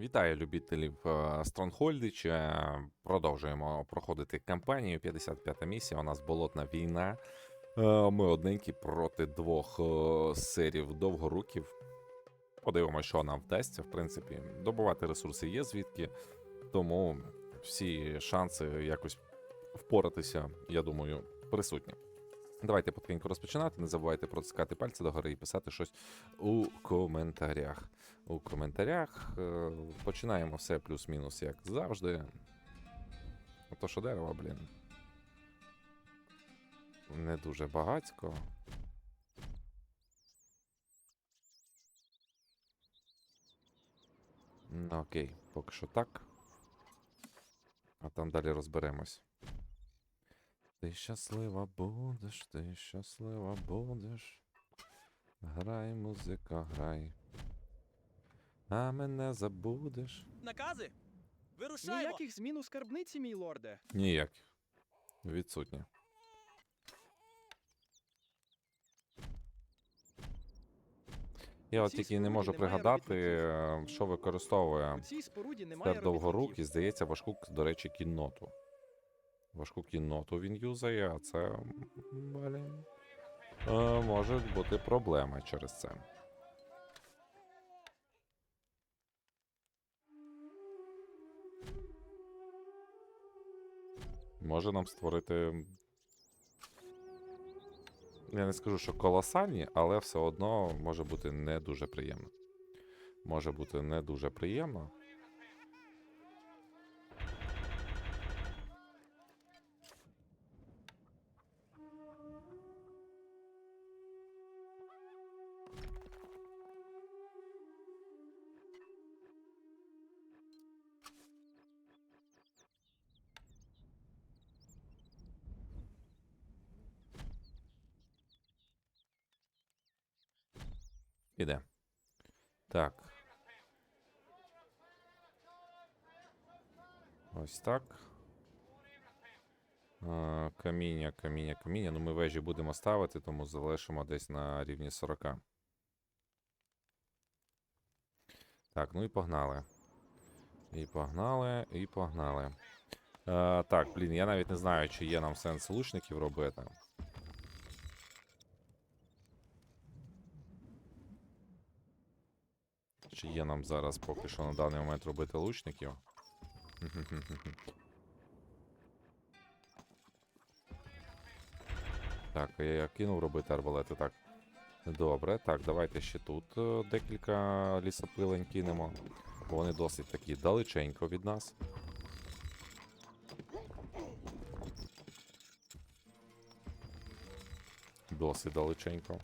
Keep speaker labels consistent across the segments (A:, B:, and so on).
A: Вітаю любителів е, Стронгольдича. Продовжуємо проходити кампанію. 55-та місія. У нас болотна війна. Е, Ми одненькі проти двох е, серів довгоруків. Подивимося, що нам вдасться, в принципі. Добувати ресурси є звідки. Тому всі шанси якось впоратися, я думаю, присутні. Давайте потихеньку розпочинати. Не забувайте протискати пальці догори і писати щось у коментарях. У коментарях е, починаємо все плюс-мінус, як завжди. Ото що дерева, блін. Не дуже багатько. Ну, окей, поки що так. А там далі розберемось. Ти щаслива будеш, ти щаслива будеш. Грай, музика, грай. А мене забудеш.
B: Накази? Вирушаємо!
C: Ніяких змін у скарбниці, мій лорде.
A: Ніяких. Відсутні. Я от тільки не можу пригадати, е, що використовує
C: У цій споруді немає
A: Тепер довгорук і, здається, важку, до речі, кінноту. Важку кінноту він юзає, а це. Блін. Е, можуть бути проблеми через це. Може нам створити. Я не скажу, що колосальні, але все одно може бути не дуже приємно. Може бути не дуже приємно. Іде. Так. Ось так. Каміння, каміння, каміння. Ну, ми вежі будемо ставити, тому залишимо десь на рівні 40. Так, ну і погнали. І погнали, і погнали. Е, так, блін, я навіть не знаю, чи є нам сенс лучників робити. Чи є нам зараз поки що на даний момент робити лучників? Так, я кинув робити арбалети. Так. Добре, так, давайте ще тут е, декілька лісопилень кинемо. Бо вони досить такі далеченько від нас. Досить далеченько.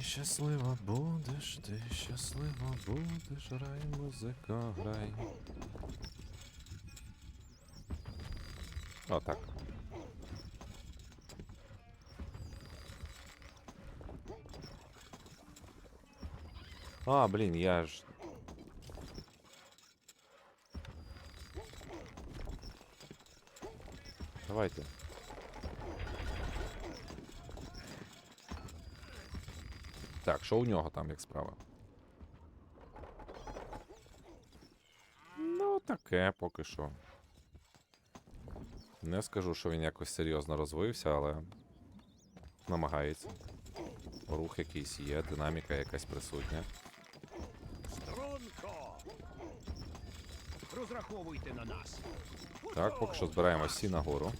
A: Ти щаслива будеш, ти щаслива будеш, грай, музика, грай. Отак. А, блін, я ж. Давайте. Так, що у нього там як справа? Ну, таке поки що. Не скажу, що він якось серйозно розвився, але намагається. Рух якийсь є, динаміка якась присутня.
D: Струнко! Розраховуйте на нас.
A: Так, поки що збираємо всі нагору.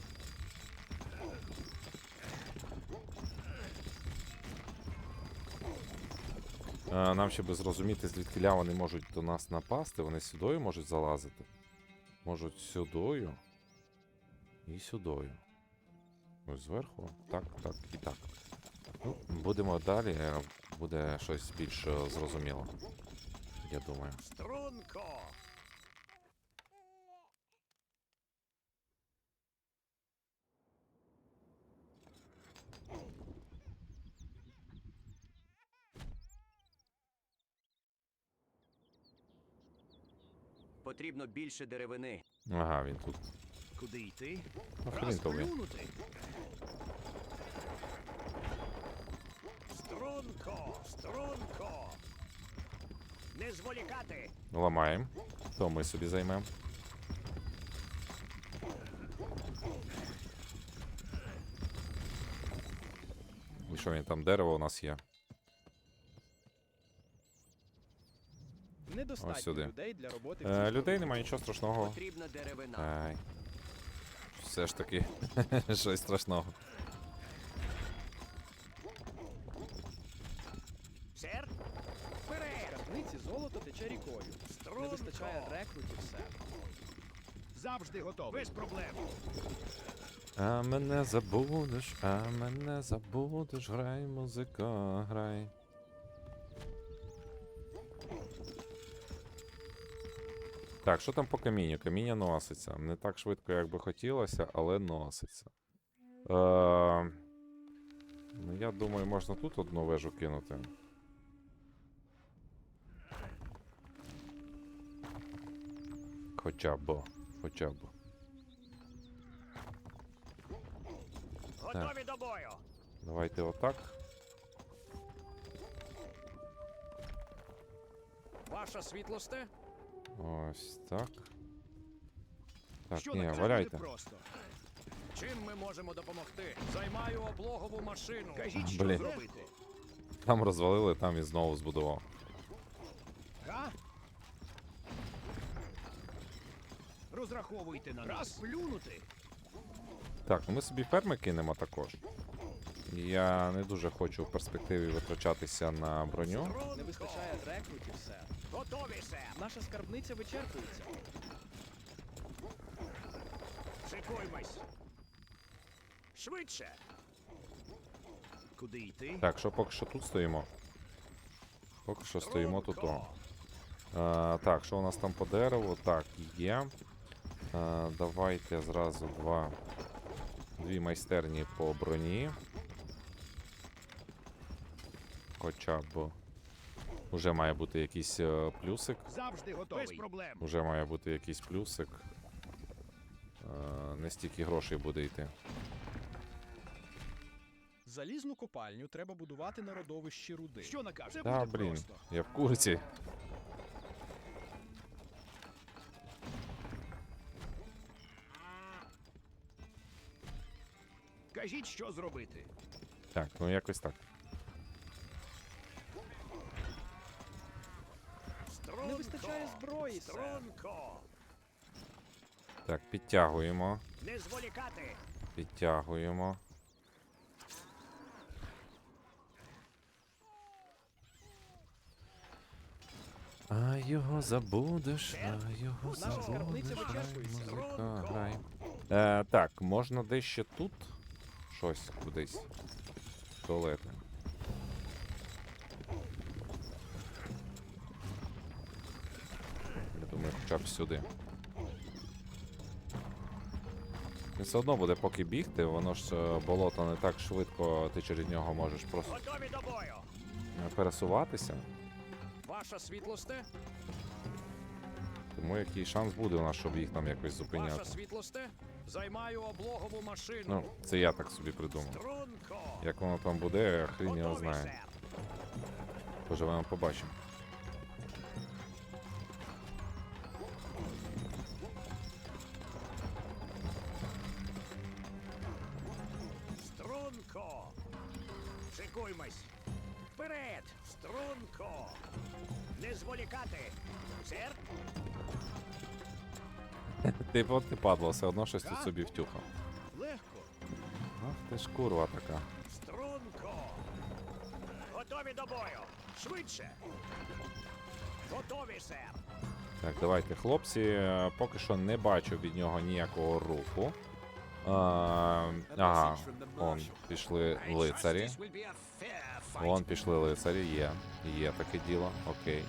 A: Нам ще би зрозуміти, звідкиля вони можуть до нас напасти. Вони сюдою можуть залазити. Можуть сюдою. І сюдою. Ось зверху. Так, так і так. Ну, будемо далі, е, буде щось більш е, зрозуміло. Я думаю.
D: Струнко!
B: потрібно більше деревини.
A: Ага, він тут.
D: Куди йти?
A: Розплюнути. Струнко,
D: струнко.
B: Не зволікати.
A: Ламаємо. То ми собі займемо. Що він там дерево у нас є?
C: Недостатньо
A: Ось сюди.
C: людей для роботи в цій
A: Е, людей немає нічого страшного.
B: Потрібна деревина.
A: Ай. Все ж таки, щось страшного.
B: Сер? Вперед!
C: Скарбниці золото тече рікою. Не вистачає рекрутів, сер.
D: Завжди готовий. Без проблем.
A: А мене забудеш, а мене забудеш, грай, музика, грай. Так, що там по камінню? Каміння носиться. Не так швидко, як би хотілося, але носиться. Е, ну, я думаю, можна тут одну вежу кинути. Хоча б. Хоча б.
B: Готові до бою.
A: Давайте отак.
B: Ваша світлосте?
A: Ось так. Так,
D: Що
A: ні? Валяйте.
D: просто.
B: Чим ми можемо допомогти?
E: Займаю облогову машину.
D: Кажіть, що
A: Блін.
D: зробити.
A: Там розвалили, там і знову збудував.
D: Га? Розраховуйте на нас. Плюнути.
A: Так, ну ми собі ферми кинемо також. Я не дуже хочу в перспективі витрачатися на броню.
C: Не вистачає рекрутів, сер.
B: Готові, сер.
C: Наша скарбниця вичерпується.
B: Шикуймось. Швидше.
D: Куди йти?
A: Так, що поки що тут стоїмо. Поки що стоїмо тут. О. А, так, що у нас там по дереву? Так, є. А, давайте зразу два. Дві майстерні по броні. Хоча б. Уже має бути якийсь е, плюсик.
D: Завжди готовий. Без проблем.
A: Уже має бути якийсь плюсик. Е, не стільки грошей буде йти.
C: Залізну копальню треба будувати на родовищі руди.
D: Що накаже?
A: Та,
D: буде
A: блін,
D: просто.
A: я в курсі.
D: Кажіть, що зробити.
A: Так, ну якось так.
C: Не вистачає зброї, сер.
A: Так, підтягуємо.
B: Не зволікати.
A: Підтягуємо. А його забудеш, а його
C: Наша
A: забудеш. грай, музика, грай. Е, так, можна дещо тут щось кудись. Туалети. Я думаю, хоча б сюди. Він все одно буде поки бігти, воно ж е, болото не так швидко, ти через нього можеш просто пересуватися.
E: Ваша світлосте?
A: Тому який шанс буде у нас, щоб їх там якось
E: Ваша
A: зупиняти.
E: світлосте? Займаю облогову машину.
A: Ну, це я так собі придумав.
B: Струнко.
A: Як воно там буде, хрін його знає. Поживемо, побачимо. Ти от ти падло, все одно щось тут собі втюхав. Ах ти ж курва така.
B: Струнко. Готові до бою. Швидше. Готові, сер.
A: Так, давайте, хлопці. е, Поки що не бачу від нього ніякого руху. А, ага, он пішли лицарі. Вон пішли лицарі, є. Є таке діло. Окей.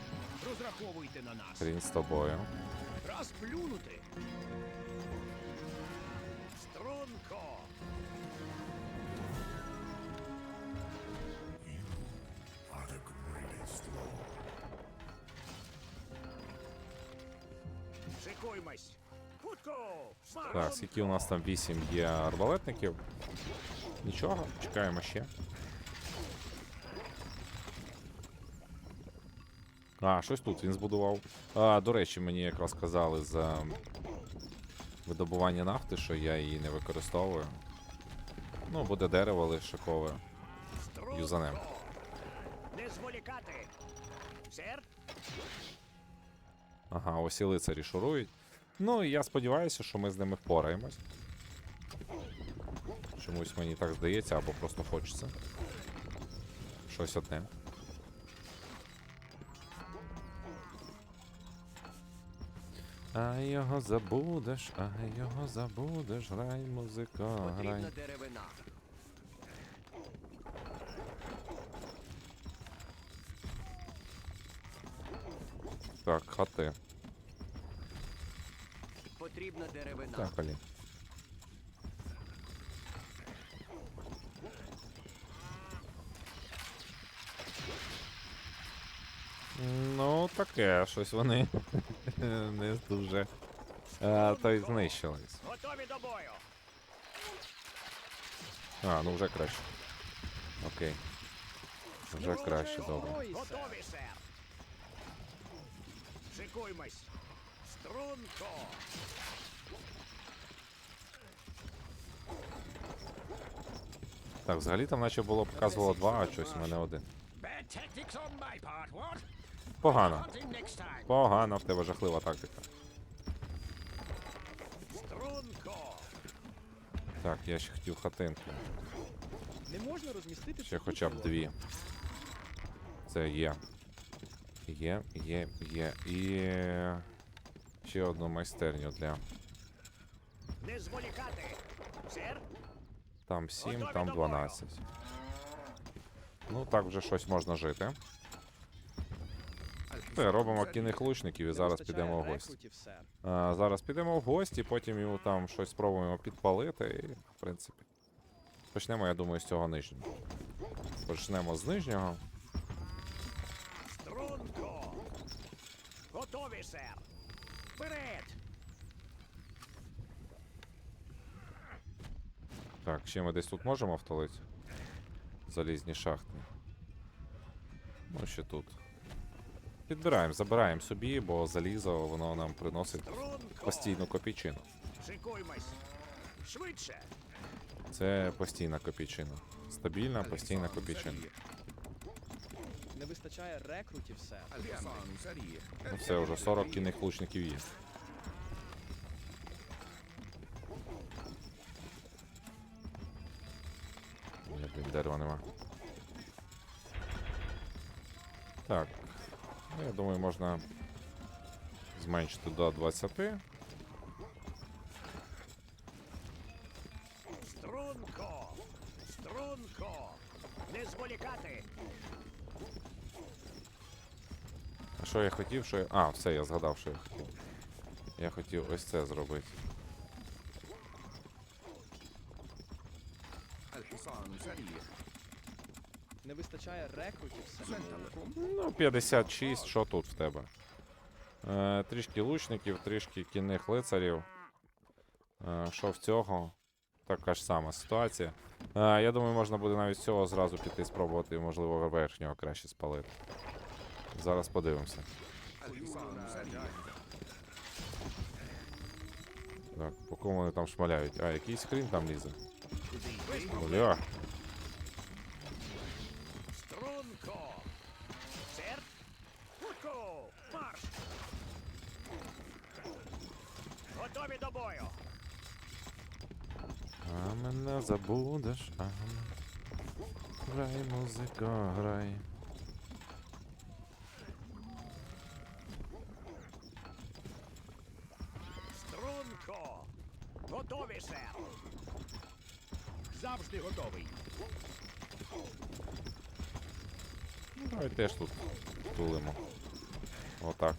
D: Розраховуйте на нас.
A: Хрін з тобою.
D: Раз плюнути.
B: Струнко. Хутко. Марш.
A: Так, скільки у нас там 8 є арбалетників. Нічого, чекаємо ще. А, щось тут він збудував. А, до речі, мені якраз казали за видобування нафти, що я її не використовую. Ну, буде дерево лишакове. Юзанем.
B: Не зволікати. Сер,
A: Ага, ось і лицарі шурують. Ну, і я сподіваюся, що ми з ними впораємось. Чомусь мені так здається, або просто хочеться. Щось одне. А його забудеш, а його забудеш, грай музика, грай.
C: Потрібна деревина.
A: Так, хати.
C: Потрібна деревина.
A: Так. Ну, таке, щось вони не дуже. А, та й знищились.
B: готові до бою.
A: А, ну вже краще. Окей. Вже краще, добре.
B: Готові, сер. Шикуймось. Струнко.
A: Так, взагалі там наче було показувало два, а щось у мене один.
B: Bad tactics on my part, what?
A: Погано. Погано, в тебе жахлива тактика. Так, я ще хотів хатинку.
C: Не можна розмістити
A: Ще хоча б дві. Це є. Є, є, є. І ще одну майстерню для.
B: Не зволікати. Сер,
A: Там 7, там
B: до
A: 12. Ну, так вже щось можна жити. Все, робимо кінних лучників і зараз підемо в гості. А, зараз підемо в гості, потім йому там щось спробуємо підпалити. І, в принципі. Почнемо, я думаю, з цього нижнього. Почнемо з нижнього.
B: струнко. Готові, сер. Вперед.
A: Так, ще ми десь тут можемо втолити? Залізні шахти. Ну, ще тут. Підбираємо, забираємо собі, бо залізо воно нам приносить
B: Струнко.
A: постійну копійчину.
B: Швидше.
A: Це постійна копійчина. Стабільна постійна копійчина.
C: Не вистачає рекрутів, все.
A: Ну все, вже 40 кінних лучників є. можна зменшити до 20.
B: Струнко. Струнко. Не зволікати.
A: А що я хотів, що я. А, все, я згадав, що я хотів. Я хотів ось це зробити.
C: Не вистачає рекрутів.
A: Ну, 56, що тут в тебе? Е, трішки лучників, трішки кінних лицарів. Е, в цього? Така ж сама ситуація. Е, я думаю, можна буде навіть цього зразу піти спробувати, можливо, верхнього краще спалити. Зараз подивимося. Так, по кому вони там шмаляють? А, якийсь хрін там лізе. Бля.
B: Струнко. Сер. Хутко. Марш. Готові до бою.
A: Мене забудеш, а. Грай, музика, грай.
B: Струнко. Готові, сер.
D: Завжди готовий.
A: Ну, Давай теж тут тулимо. Отак.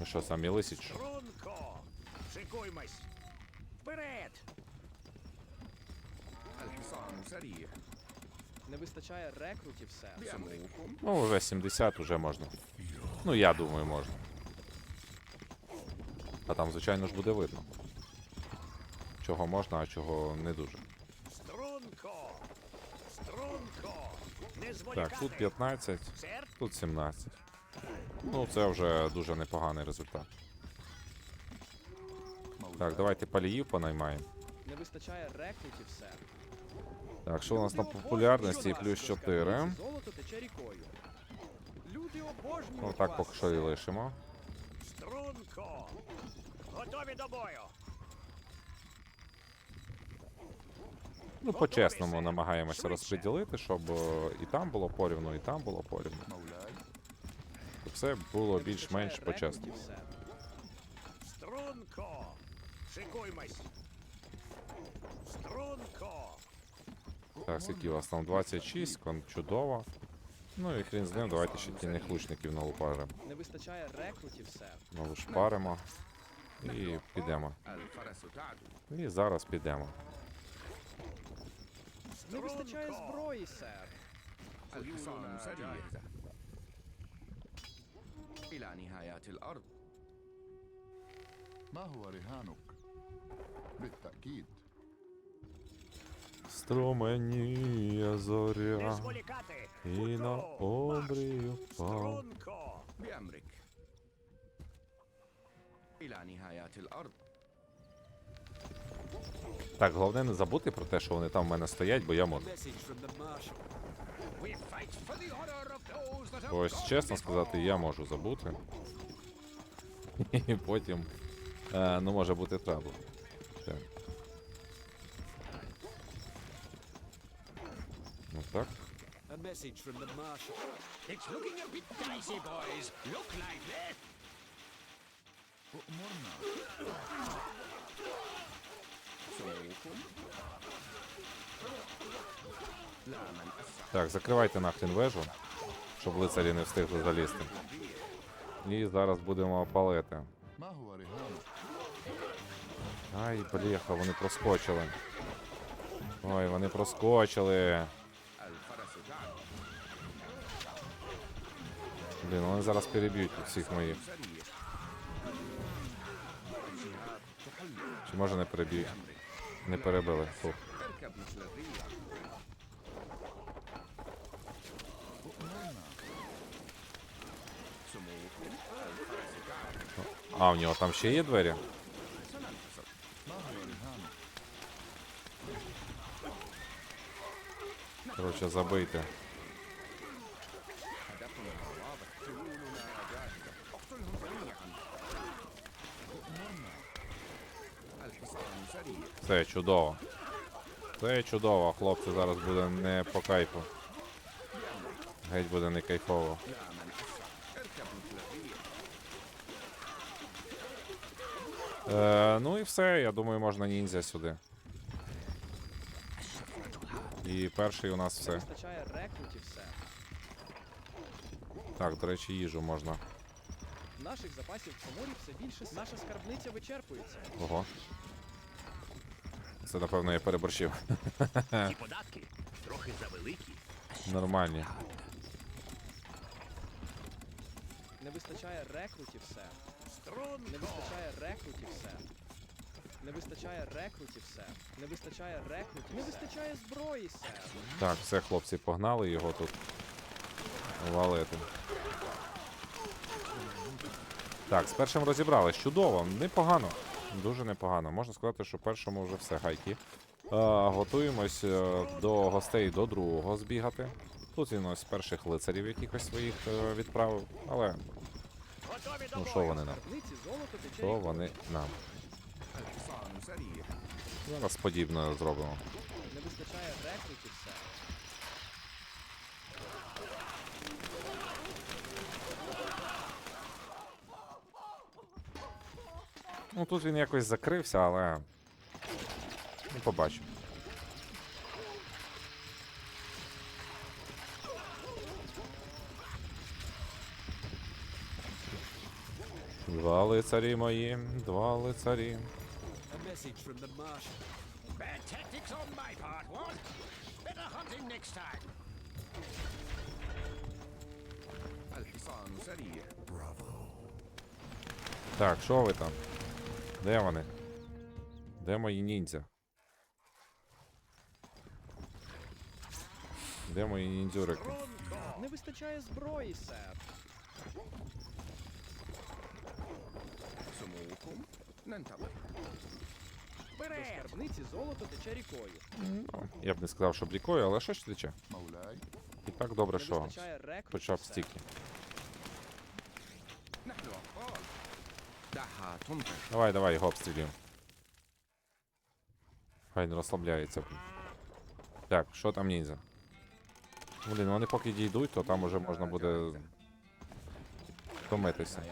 A: Ну що, самі лисіч?
B: Струнко. Шикуймось. Вперед.
C: Не вистачає рекрутів, сер.
A: Ну, вже 70 уже можна. Ну, я думаю, можна. А там, звичайно ж, буде видно. Чого можна, а чого не дуже.
B: Струнко. Струнко. Не.
A: Так, тут 15, тут 17. Ну, це вже дуже непоганий результат. Так, давайте паліїв понаймаємо.
C: Не вистачає рекрутів, сер.
A: Так, що у нас на популярності?
C: обожнюють
A: Плюс 4.
C: Золото тече рікою. Люди обожнюють
A: Ну так поки що і лишимо.
B: струнко. Готові до бою.
A: Ну, по-чесному намагаємося розподілити, щоб е, і там було порівну, і там було порівну. Щоб все було більш-менш по-чесному.
B: Струнко. Шикуймось. Струнко.
A: Так, скільки у вас там 26, кон чудово. Ну і хрін з ним, давайте ще тінних лучників налупаримо.
C: Не вистачає рекрутів, сер.
A: Налушпаримо. І підемо. І зараз підемо.
C: Не вистачає
B: Струнко.
C: зброї, сер.
F: الحصان سريع إلى نهاية الأرض
G: ما هو رهانك؟ بالتأكيد
A: Струменіє
B: Не
A: зоря,
B: зволікати.
A: і на
B: Готов. Марш.
A: обрію впав.
B: Струнко.
F: بأمرك إلى نهاية الأرض
A: Так, головне не забути про те, що вони там в мене стоять, бо я можу.
D: We fight for the honor of those that have
A: Ось
D: gone
A: чесно сказати,
D: before.
A: я можу забути. І потім, е, ну, може бути трабл. Так. так? Так, закривайте нахрен вежу, щоб лицарі не встигли залізти. І зараз будемо палити. Ай, бляха, вони проскочили. Ой, вони проскочили. Блін, вони зараз переб'ють тут всіх моїх. Чи може не переб'ють? Не перебили. Фух. А, у нього там ще є двері? Коротше, забийте. Це чудово. Це чудово, хлопці, зараз буде не по кайфу. Геть буде не кайфово. Е, Ну і все, я думаю, можна ніндзя сюди. І перший у нас все. Так, до речі, їжу можна.
C: Наших запасів в Чоморі все більше наша скарбниця вичерпується.
A: Ого. Це, напевно, я переборщив.
B: Ці податки трохи завеликі.
A: Нормальні.
C: Не вистачає рекрутів, сер. Не вистачає рекрутів, сер. Не вистачає рекрутів, сер. Не вистачає рекрутів. Не вистачає зброї, сер.
A: Так, все, хлопці, погнали його тут валити. Так, з першим розібрались. Чудово, непогано. Дуже непогано. Можна сказати, що першому вже все гайки. А, готуємось е, до гостей до другого збігати. Тут він ось перших лицарів якихось своїх е, відправив, але. Ну, що вони нам? Що вони нам? Зараз подібне зробимо.
C: Не вистачає все.
A: Ну тут він якось закрився, але. Ну, побачимо. Два лицарі мої, два лицарі. Так, що ви там? Де вони? Де мої ніндзя? Де мої ніндзюрики?
C: Не вистачає зброї, сер.
F: Сумоуком. Нентабе.
C: До скарбниці золото тече рікою.
A: Ну, Я б не сказав, що б рікою, але що ж тече. І так добре, що
C: вистачає
A: рекруту, почав
C: сер.
A: Давай, давай, його обстрілюємо. Хай не розслабляється. Так, що там ніндзя? Блін, вони поки дійдуть, то там уже можна буде
F: домитися.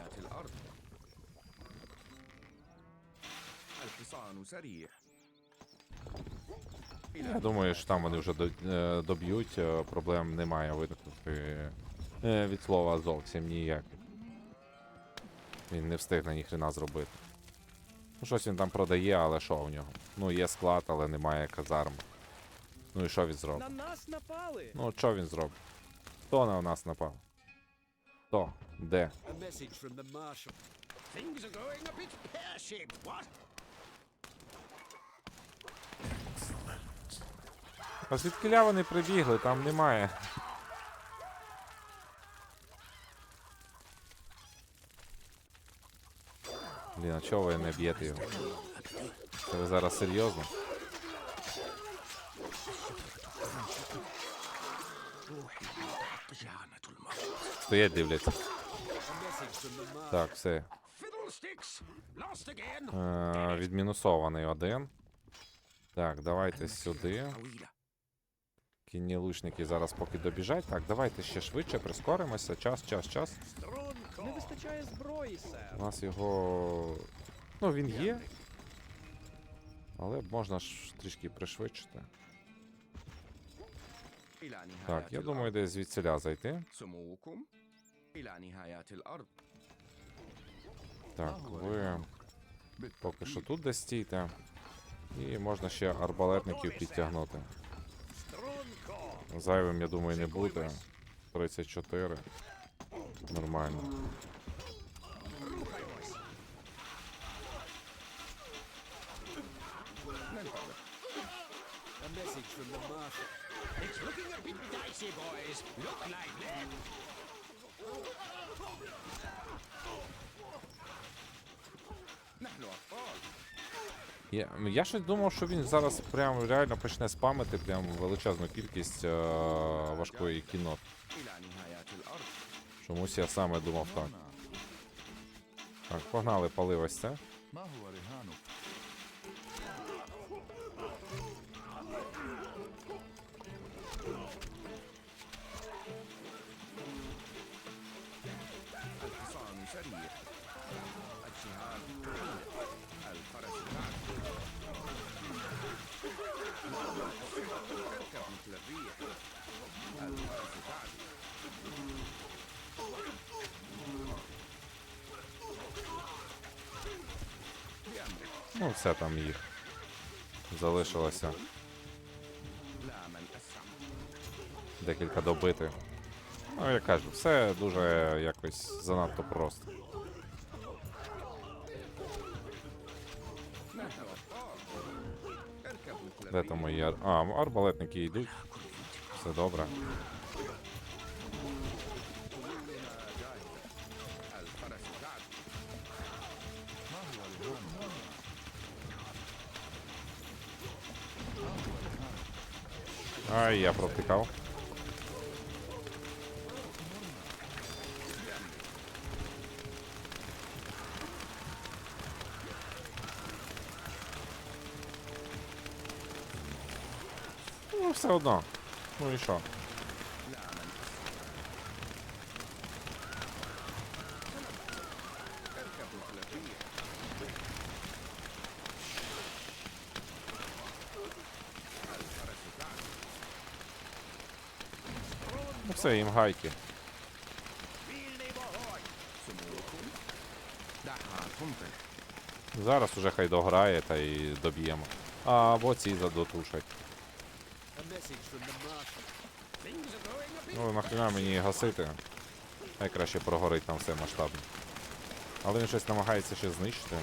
A: Я думаю, що там вони вже е, доб'ють, е, проблем немає виникнути е, від слова зовсім ніяких. Він не встигне ніхрена зробити. Ну, щось він там продає, але що в нього? Ну, є склад, але немає казарм. Ну і що він зробить?
C: На нас напали!
A: Ну, що він зробить? Хто на нас напав? Хто? Де? А звідкиля вони прибігли, там немає. Блін, а чого ви не б'єте його? Це ви зараз серйозно? Стоять, дивляться. Так, все. Е, Відмінусований один. Так, давайте сюди. Кінні лучники зараз поки добіжать. Так, давайте ще швидше прискоримося. Час, час, час
C: вистачає зброї, сер.
A: У нас його. Ну, він є. Але можна ж трішки пришвидшити. Так, я думаю, десь звідсиля зайти. Так, ви поки що тут десь стійте. І можна ще арбалетників підтягнути. Зайвим, я думаю, не буде. 34. Нормально.
D: message from the marshal.
B: It's looking a bit dicey, boys. Look
F: like that.
A: Я, я ще думав, що він зараз прям реально почне спамити прям величезну кількість е, важкої
F: кінот.
A: Чомусь я саме думав так. Так, погнали, пали ось це. Ну, все там їх. Залишилося. Декілька добити. Ну, я кажу, все дуже якось занадто просто. Де там мої ар... А, арбалетники йдуть. Все добре. Ай, я протикав. все одно. Ну і що? Ну все, їм гайки. Зараз уже хай дограє та й доб'ємо. Або ці задотушать. Ну, нахрена мені гасити. Хай краще прогорить там все масштабно. Але він щось намагається ще знищити.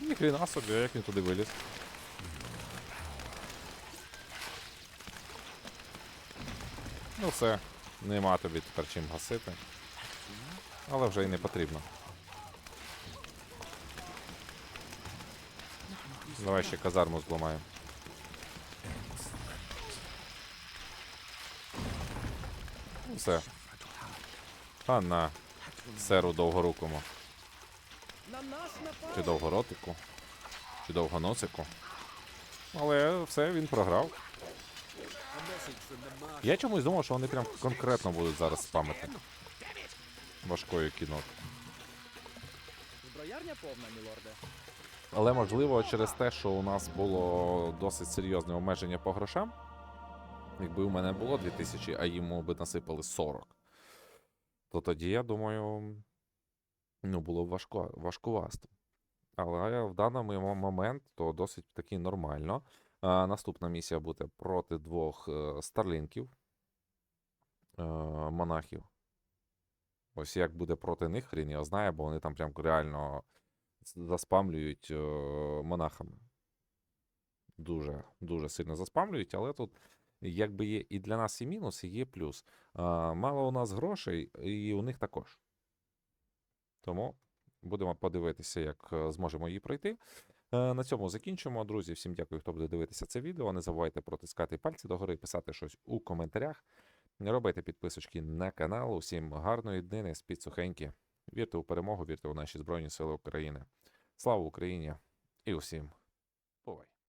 A: Ніхрена собі, як він туди виліз. Ну все, нема тобі тепер чим гасити. Але вже й не потрібно. Давай ще казарму зламаємо. Все. А на. Серу довгорукому. Чи довгоротику. Чи довгоносику. Але все, він програв. Я чомусь думав, що вони прям конкретно будуть зараз спамити. Важкою кіно.
C: Зброярня повна, мілорде.
A: Але можливо через те, що у нас було досить серйозне обмеження по грошам. Якби у мене було 2000, а йому би насипали 40. То тоді, я думаю, ну, було б важко, важкувасто. Але в даний момент то досить таки нормально. А, наступна місія буде проти двох е, старлінків, е, монахів. Ось як буде проти них, хрін його знає, бо вони там прям реально заспамлюють е, монахами. Дуже, дуже сильно заспамлюють, але тут якби є і для нас і мінус, і є плюс. А, мало у нас грошей, і у них також. Тому будемо подивитися, як е, зможемо її пройти. Е, На цьому закінчимо. Друзі, всім дякую, хто буде дивитися це відео. Не забувайте протискати пальці догори, писати щось у коментарях. Робити підписочки на канал. Усім гарної днини, спіть сухенькі. Вірте у перемогу, вірте у наші Збройні Сили України. Слава Україні і усім